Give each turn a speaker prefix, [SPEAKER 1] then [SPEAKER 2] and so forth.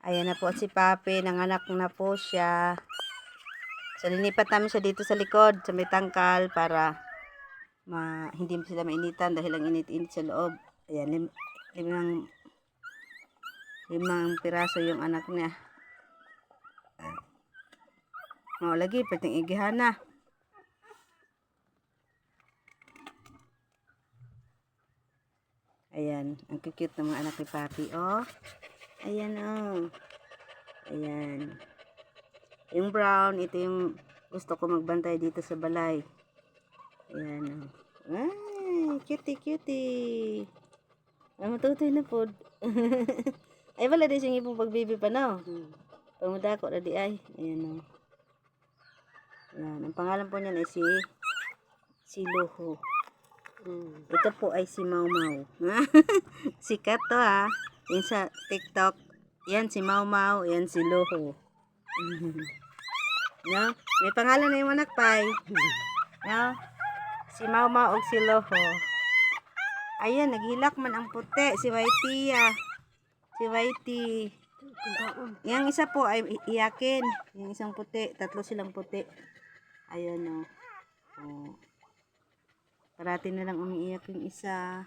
[SPEAKER 1] Ayan na po si Papi, nanganak na po siya. So, linipat namin siya dito sa likod, sa may tangkal, para ma, hindi sila mainitan dahil ang init-init sa loob. Ayan, lim, limang, limang piraso yung anak niya. Oh, lagi, pating igihan na. Ayan, ang cute ng mga anak ni Papi, oh. Ayan, oh. Ayan. Yung brown, ito yung gusto ko magbantay dito sa balay. Ayan, oh. Ay, cutie, cutie. Ay, matutoy na po. ay, wala din siyang ipong pagbibi pa, no? Pangudako na di ay. Ayan, oh. Ayan, ang pangalan po niyan ay si si Luho. Ito po ay si Mau Mau. Sikat to ha. Yan sa TikTok. Yan si Mau Mau. Yan si Luho. no? May pangalan na yung anak pay. no? Si Mau Mau o si Luho. Ayan, naghilak man ang puti. Si Whitey ah. Si Whitey. Yang isa po ay iyakin. Yung isang puti. Tatlo silang puti. Ayun o. Oh. Parati na lang umiiyak yung isa.